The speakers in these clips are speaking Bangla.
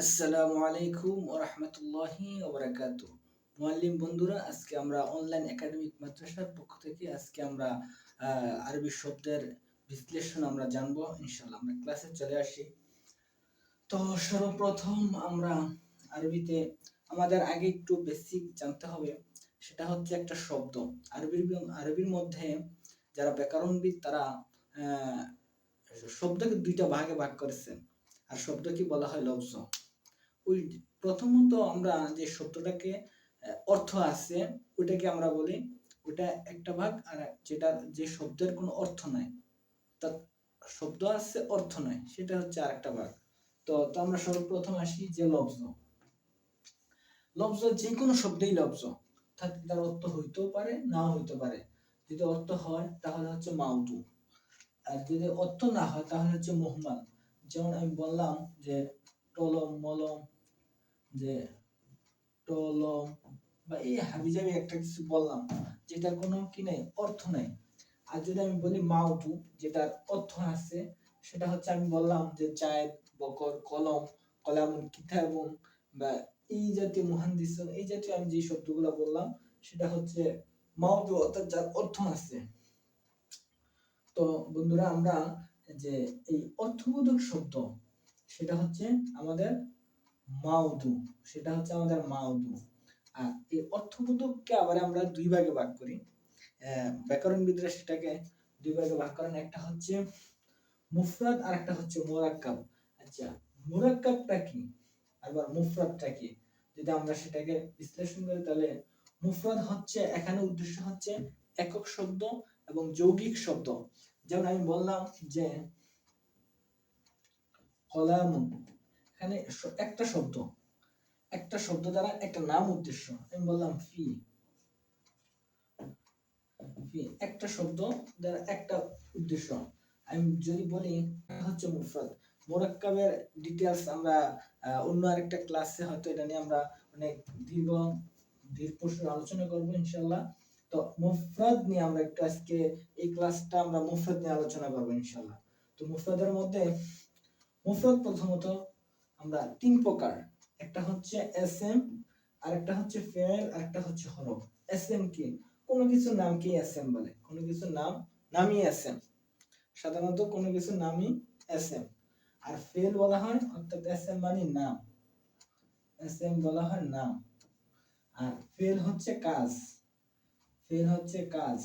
আসসালামু আলাইকুম ও ওবরাকাত মুআল্লিম বন্ধুরা, আজকে আমরা অনলাইন একাডেমিক মাদ্রাসার পক্ষ থেকে আজকে আমরা আরবি শব্দের বিশ্লেষণ আমরা জানব ইনশাল্লাহ আমরা ক্লাসে চলে আসি। তো সর্বপ্রথম আমরা আরবিতে, আমাদের আগে একটু বেসিক জানতে হবে, সেটা হচ্ছে একটা শব্দ। আরবির আরবির মধ্যে যারা ব্যাকরণবিদ, তারা শব্দকে দুইটা ভাগে ভাগ করেছেন আর শব্দ কি বলা হয় লফজ ওই প্রথমত আমরা যে শব্দটাকে অর্থ আছে, ওইটাকে আমরা বলি ওটা একটা ভাগ আর যেটা, যে শব্দের কোনো অর্থ নাই। তা শব্দ আছে, অর্থ নাই, সেটা হচ্ছে আরেকটা ভাগ। তো তো আমরা সর্বপ্রথম আসি যে লফজ লফজ যে কোনো শব্দেই লব্জ। অর্থাৎ তার অর্থ হইতেও পারে, নাও হইতে পারে। যদি অর্থ হয়, তাহলে হচ্ছে মাউদু। আর যদি অর্থ না হয়, তাহলে হচ্ছে মোহমান যেমন আমি বললাম যে টলম, মলম যে টলম বা এই হাবিজাবি একটা কিছু বললাম, যেটার কোনো কি নাই, অর্থ নাই। আর যদি আমি বলি মাউতু যেটার অর্থ আছে, সেটা হচ্ছে আমি বললাম যে জায়দ, বকর, কলম কলামুন কিতাবুন বা এই জাতীয় মুহান্দিসুন এই জাতীয় আমি যে শব্দগুলো বললাম, সেটা হচ্ছে মাউতু অর্থাৎ যার অর্থ আছে। তো বন্ধুরা, আমরা যে এই অর্থবোধক শব্দ, সেটা হচ্ছে আমাদের মাউদু সেটা হচ্ছে আমাদের মাউদু আর এই অর্থবোধককে আবার আমরা দুই ভাগে ভাগ করি। ব্যাকরণবিদরা সেটাকে দুই ভাগে ভাগ করেন। একটা হচ্ছে মুফরাদ, আর একটা হচ্ছে মোরাক্কাব। আচ্ছা মোরাক্কাবটা কি? আবার মুফরাদটা কি? যদি আমরা সেটাকে বিশ্লেষণ করি, তাহলে মুফরাদ হচ্ছে, এখানে উদ্দেশ্য হচ্ছে একক শব্দ এবং যৌগিক শব্দ। যেমন আমি বললাম যে কলামুন এখানে একটা শব্দ। একটা শব্দ দ্বারা একটা নাম উদ্দেশ্য। আমি বললাম ফি। একটা শব্দ দ্বারা একটা উদ্দেশ্য। আমি যদি বলি হচ্ছে মুফরাদ। মোরাক্কাবের ডিটেলস আমরা অন্য আরেকটা ক্লাসে হয়তো এটা নিয়ে আমরা অনেক দীর্ঘ দীর্ঘ আলোচনা করব ইনশাল্লাহ তো মুফরাদ নিয়ে আমরা একটু আজকে এই ক্লাসটা আমরা মুফরাদ নিয়ে আলোচনা করব ইনশাল্লাহ তো মুফরাদের মধ্যে, মুফরাদ প্রথমত আমরা তিন প্রকার। একটা হচ্ছে এস এম আর একটা হচ্ছে ফেল আর একটা হচ্ছে হরফ। এস এম কি? কোনো কিছুর নাম কি এস এম বলে। কোনো কিছুর নাম, নামই এস এম সাধারণত কোনো কিছুর নামই এস এম আর ফেল বলা হয়, অর্থাৎ এস এম মানে নাম। এস এম বলা হয় নাম। আর ফেল হচ্ছে কাজ। ফেল হচ্ছে কাজ।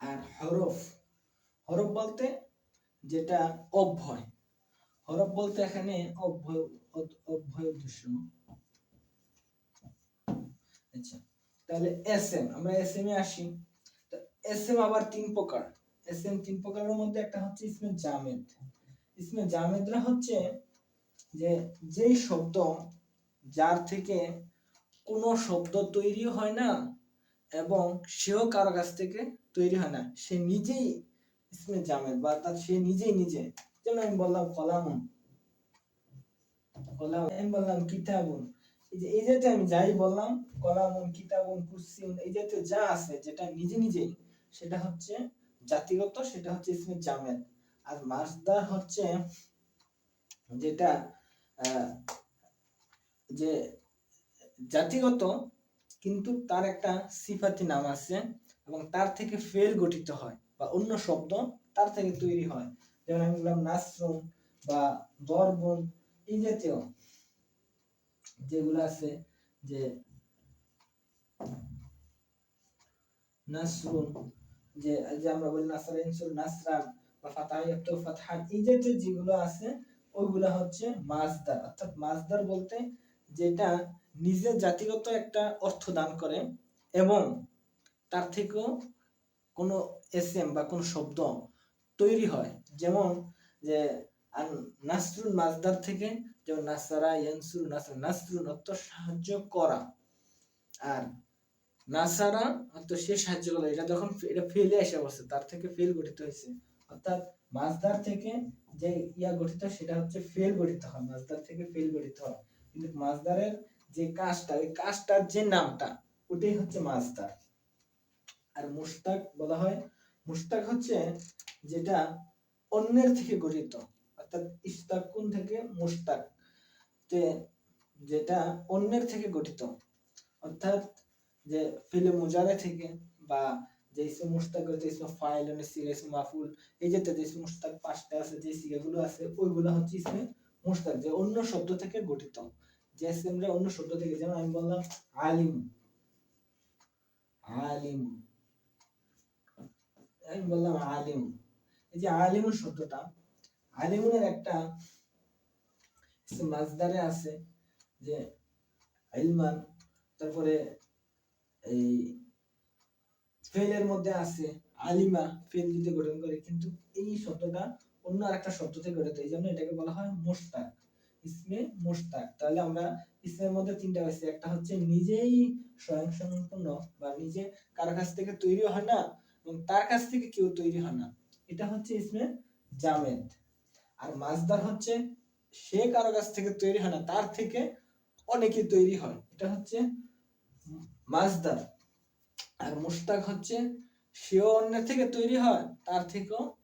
আর হরফ। হরফ বলতে যেটা অভ্যয়। হরফ বলতে এখানে অভ্যয় অভ্যয় উদ্দেশ্য আচ্ছা তাহলে এস এম আমরা এস এম এ আসি। এস এম আবার তিন প্রকার। এস এম তিন প্রকারের মধ্যে একটা হচ্ছে ইসমে জামেদ। ইসমে জামেদরা হচ্ছে যে, যেই শব্দ যার থেকে কোনো শব্দ তৈরি হয় না এবং সেও কারও কাছ থেকে তৈরি হয় না। সে নিজেই ইসমে জামেদ বা তার সে নিজেই নিজে যেমন আমি বললাম কলামুন। কলাম আমি বললাম কিতাবুন। এই যে, এই জাতীয় আমি যাই বললাম, কলামুন, কিতাবুন, কুরসিউন, এই জাতীয় যা আছে, যেটা নিজে নিজেই সেটা হচ্ছে জাতিগত, সেটা হচ্ছে ইসমে জামেদ আর মাসদার হচ্ছে যেটা যে জাতিগত, কিন্তু তার একটা সিফাতি নাম আছে এবং তার থেকে ফেল গঠিত হয় বা অন্য শব্দ তার থেকে তৈরি হয়। যেমন আমি বললাম নাসরুন বা দরবন এই জাতীয় যেগুলো আছে যে নাসরুন যে আমরা বলি নাসরান বা ফাতহান এই জাতীয় যেগুলো আছে, ওইগুলা হচ্ছে মাসদার অর্থাৎ মাসদার বলতে যেটা নিজের জাতিগত একটা অর্থ দান করে এবং তার থেকেও কোনো এসএম বা কোনো শব্দ তৈরি হয়। যেমন যে নাসরুন মাজদার থেকে যেমন নাসারা, ইয়ানসুর, নাসর নাসরুন অর্থ সাহায্য করা। আর নাসারা অর্থ সে সাহায্য করা এটা যখন এটা ফেলে এসে বসে তার থেকে ফেল গঠিত হয়েছে। অর্থাৎ মাজদার থেকে যে ইয়া গঠিত, সেটা হচ্ছে ফেল গঠিত হয়। মাজদার থেকে ফেল গঠিত হয়। কিন্তু মাজদারের যে কাজটা, ওই কাজটার যে নামটা, ওটাই হচ্ছে মাজদার। আর মুস্তাক বলা হয় মুস্তাক হচ্ছে যেটা অন্যের থেকে গঠিত, অর্থাৎ ইস্তাকুন থেকে? মুস্তাক তে যেটা অন্যের থেকে গঠিত, অর্থাৎ যে ফিলে মুজারে থেকে বা যে ইসমে মুস্তাক হচ্ছে ইসমে ফাইল সিগা ইসমে মাফুল এই যে যে ইসমে মুস্তাক পাঁচটা আছে, যে সিগাগুলো আছে, ওইগুলো হচ্ছে ইসমে মুস্তাক যে অন্য শব্দ থেকে গঠিত। যে ইসমটা অন্য শব্দ থেকে, যেমন আমি বললাম, আলিম। আলিম। আমি বললাম আলিম। এই যে আলিমুন শব্দটা আলিমুনের একটা মাজদারে আছে যে ইলমান তারপরে এই ফেলের মধ্যে আছে আলিমা, ফেল যদি গঠন করে, কিন্তু এই শব্দটা অন্য আরেকটা শব্দ থেকে গঠিত, এই জন্য এটাকে বলা হয় মোস্তাক ইসমে মোস্তাক তাহলে আমরা ইসমের মধ্যে তিনটা আছে একটা হচ্ছে নিজেই স্বয়ংসম্পূর্ণ বা নিজে কারও কাছ থেকে তৈরি হয় না এবং তার কাছ থেকে কেউ তৈরি হয় না। এটা হচ্ছে ইসমে জামেদ। আর মাজদার হচ্ছে, সে কারও কাছ থেকে তৈরি হয় না, তার থেকে অনেকে তৈরি হয়। এটা হচ্ছে মাজদার আর মুস্তাক হচ্ছে, সেও অন্যের থেকে তৈরি হয়, তার থেকেও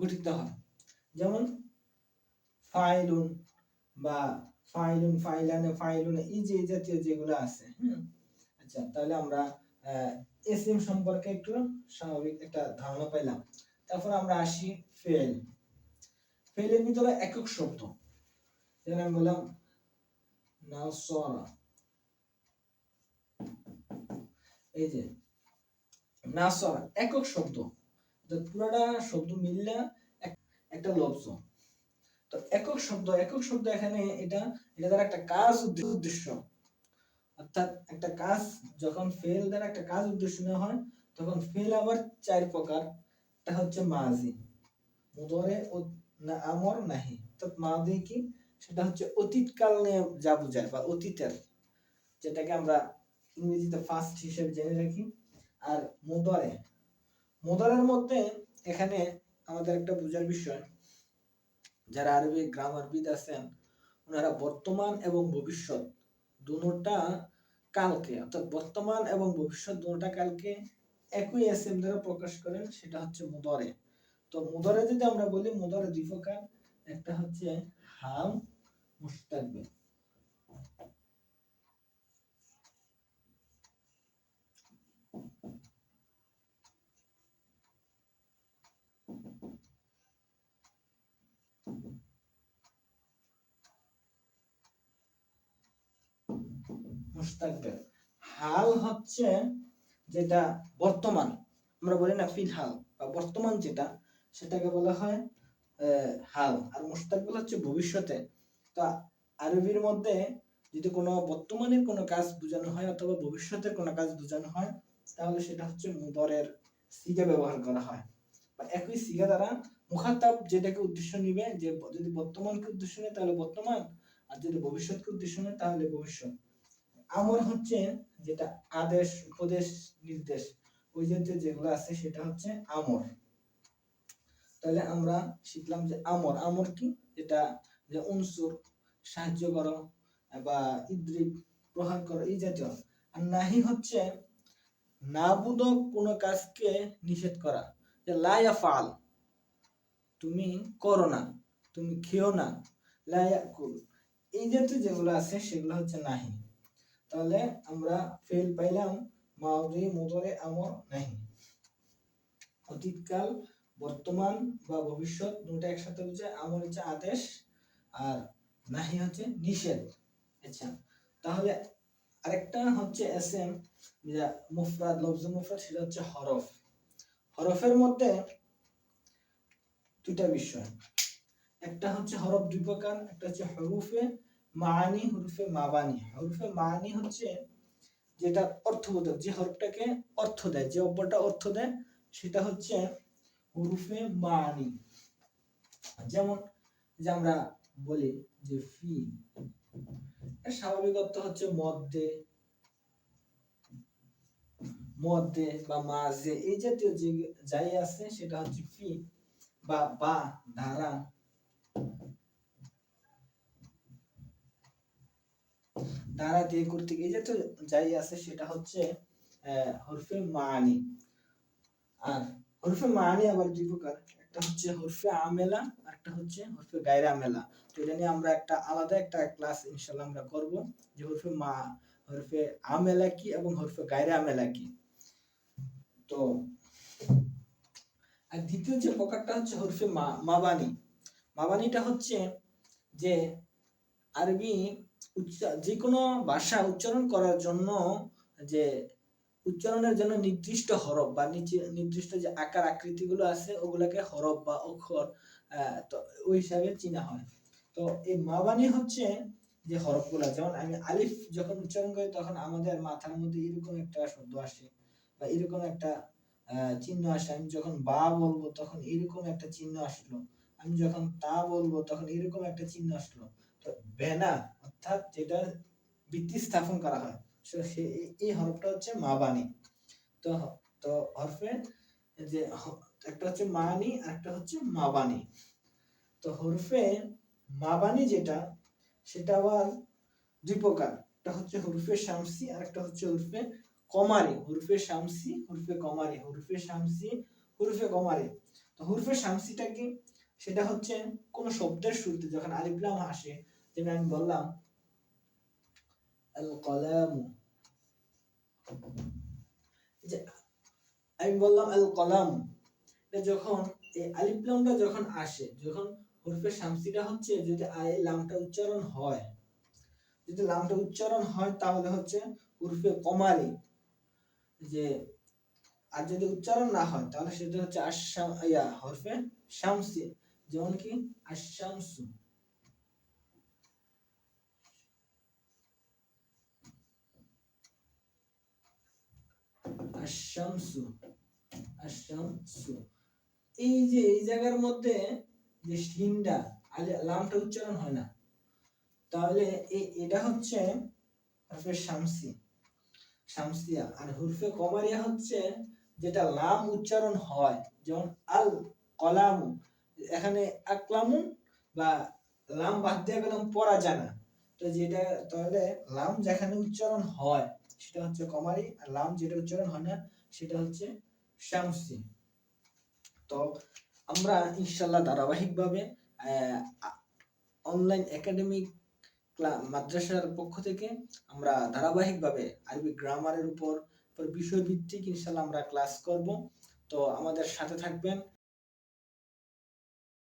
গঠিত হয়। যেমন ফাইলুন বা ফাইলুন ফাইলানে ফাইলুন এই যে জাতীয় যেগুলো আছে, হুম? আচ্ছা তাহলে আমরা এসএম সম্পর্কে একটু স্বাভাবিক একটা ধারণা পাইলাম। তারপর আমরা আসি ফেল ফেলের ভিতরে একক শব্দ। যেখানে আমি বললাম নাসরা এই যে নাসরা একক শব্দ। পুরোটা শব্দ মিললে একটা লব্জ। তো একক শব্দ একক শব্দ এখানে এটা এটা দ্বারা একটা কাজ উদ্দেশ্য। অর্থাৎ একটা কাজ যখন ফেল দ্বারা একটা কাজ উদ্দেশ্য নেওয়া হয়, তখন ফেল আবার চার প্রকার। এটা হচ্ছে মাজি মুদরে ও না আমর নাহি। অর্থাৎ মাদি কি? সেটা হচ্ছে অতীতকাল নিয়ে যা বোঝায় বা অতীতের, যেটাকে আমরা ইংরেজিতে ফার্স্ট হিসেবে জেনে রাখি। আর মুদরে, মুদরের মধ্যে এখানে আমাদের একটা বোঝার বিষয়। যারা আরবি গ্রামারবিদ আছেন, ওনারা বর্তমান এবং ভবিষ্যৎ দুটা কালকে, অর্থাৎ বর্তমান এবং ভবিষ্যৎ দুটা কালকে একই এসএম দ্বারা প্রকাশ করেন, সেটা হচ্ছে মুদরে। তো মুদরে যদি আমরা বলি, মুদরে দুই প্রকার, একটা হচ্ছে হাম মুস্তাকবিল হাল হচ্ছে যেটা বর্তমান, আমরা বলি না ফিল হাল, বা বর্তমান যেটা, সেটাকে বলা হয় হাল। আর মুস্তাকবেল হচ্ছে ভবিষ্যতে। তো আরবির মধ্যে যদি কোনো বর্তমানের কোনো কাজ বোঝানো হয় অথবা ভবিষ্যতের কোনো কাজ বোঝানো হয়, তাহলে সেটা হচ্ছে মুদরের সিগা ব্যবহার করা হয়। বা একই সিগা দ্বারা মুখাতাব যেটাকে উদ্দেশ্য নিবে, যে যদি বর্তমানকে উদ্দেশ্য নেয় তাহলে বর্তমান, আর যদি ভবিষ্যৎকে উদ্দেশ্য নেয় তাহলে ভবিষ্যৎ। আমর হচ্ছে যেটা আদেশ, উপদেশ, নির্দেশ ওই জাতীয় যেগুলো আছে সেটা হচ্ছে আমর। তাহলে আমরা শিখলাম যে আমর আমর কি? যেটা যে উনসুর, সাহায্য করো বা ইদ্রিক প্রহার করো, এই জাতীয়। আর নাহি হচ্ছে না নাবুদক কোনো কাজকে নিষেধ করা। যে লায়া ফাল তুমি করো না, তুমি খেও না লায়া কুল এই জাতীয় যেগুলো আছে সেগুলো হচ্ছে নাহি। তাহলে আমরা ফেল পাইলাম মাউদি মুদরে, আমর নাহি অতীতকাল, বর্তমান বা ভবিষ্যৎ দুটো একসাথে হচ্ছে, আমর হচ্ছে আদেশ আর নাহি হচ্ছে নিষেধ। আচ্ছা তাহলে আরেকটা হচ্ছে এস এম মুফরাদ, লফজ মুফরাদ, সেটা হচ্ছে হরফ। হরফের মধ্যে দুটা বিষয়। একটা হচ্ছে হরফ দুই প্রকার, একটা হচ্ছে হরুফে মানি হরুফে মাবানি। হরুফে মানি হচ্ছে যেটা অর্থবোধক, যে হরফটাকে অর্থ দেয়, যে অব্যটা অর্থ দেয়, সেটা হচ্ছে হরুফে মানি। যেমন যে আমরা বলি যে ফি স্বাভাবিক অর্থ হচ্ছে মধ্যে মধ্যে বা মাঝে, এই জাতীয় যে যাই আছে সেটা হচ্ছে ফি বা বা, ধারা দ্বারা দিয়ে করতে গিয়ে যে তো যাই আছে সেটা হচ্ছে হরফে মানি। আর হরফে মানি আবার দুই প্রকার। একটা হচ্ছে হরফে আমেলা আর একটা হচ্ছে হরফে গায়রা আমেলা তো এটা নিয়ে আমরা একটা আলাদা একটা ক্লাস ইনশাল্লাহ আমরা করব, যে হরফে মা, হরফে আমেলা কি এবং হরফে গায়রা আমেলা কি। তো, আর দ্বিতীয় যে প্রকারটা হচ্ছে হরফে মা, মাবানি। মাবানিটা হচ্ছে যে আরবি যে কোনো ভাষা উচ্চারণ করার জন্য যে, উচ্চারণের জন্য নির্দিষ্ট হরফ বা নির্দিষ্ট যে আকার আকৃতিগুলো আছে, ওগুলোকে হরফ বা অক্ষর তো ওই হিসাবে চিনা হয়। তো এই মাবানি হচ্ছে যে হরফগুলো, যেমন আমি আলিফ যখন উচ্চারণ করি, তখন আমাদের মাথার মধ্যে এরকম একটা শব্দ আসে বা এরকম একটা চিহ্ন আসে। আমি যখন বা বলব, তখন এরকম একটা চিহ্ন আসলো। আমি যখন তা বলব, তখন এরকম একটা চিহ্ন আসলো। বেনা অর্থাৎ যেটা ভিত্তি স্থাপন করা হয় সে- এই- হরফটা হচ্ছে মাবানি তো তো হরফে যে একটা হচ্ছে মানি আর একটা হচ্ছে মাবানি তো হরফে মাবানি যেটা, সেটা আবার দুই প্রকার। একটা হচ্ছে হরফে শামসি আর একটা হচ্ছে হরফে কমারি। হরফে শামসি, হরফে কমারি। হরফে শামসি, হরফে কমারি। তো হরফে শামসিটা কি? সেটা হচ্ছে কোন শব্দের শুরুতে যখন আলিফলাম আসে যেমন আমি বললাম আল কলামু আমি বললাম আল কলাম যখন এই আলিফলামটা যখন আসে, যখন হরফে শামসিটা হচ্ছে যদি আই লামটা উচ্চারণ হয়, যদি লামটা উচ্চারণ হয় তাহলে হচ্ছে হরফে কমারি যে আর যদি উচ্চারণ না হয় তাহলে সেটা হচ্ছে আশাম ইয়া, হরফে শামসি, যেমন কি আশামসু আশামসু আশামসু এই যে, এই জায়গার মধ্যে যে আলে লামটা উচ্চারণ হয় না। তাহলে এটা হচ্ছে হরফে শামসি, শামসিয়া। আর হুরফে কমারিয়া হচ্ছে যেটা লাম উচ্চারণ হয়, যেমন আল কলামু। এখানে আকলামু বা লাম বাদ দিয়ে গেলাম পড়া জানা তো যেটা, তাহলে লাম যেখানে উচ্চারণ হয় সেটা হচ্ছে কমারি আর লাম যেটা উচ্চারণ হয় না, সেটা হচ্ছে শামসি তো আমরা ইনশাল্লাহ ধারাবাহিকভাবে অনলাইন একাডেমিক মাদ্রাসার পক্ষ থেকে আমরা ধারাবাহিকভাবে আরবি গ্রামারের উপর উপর বিষয়ভিত্তিক ইনশাল্লাহ আমরা ক্লাস করব। তো আমাদের সাথে থাকবেন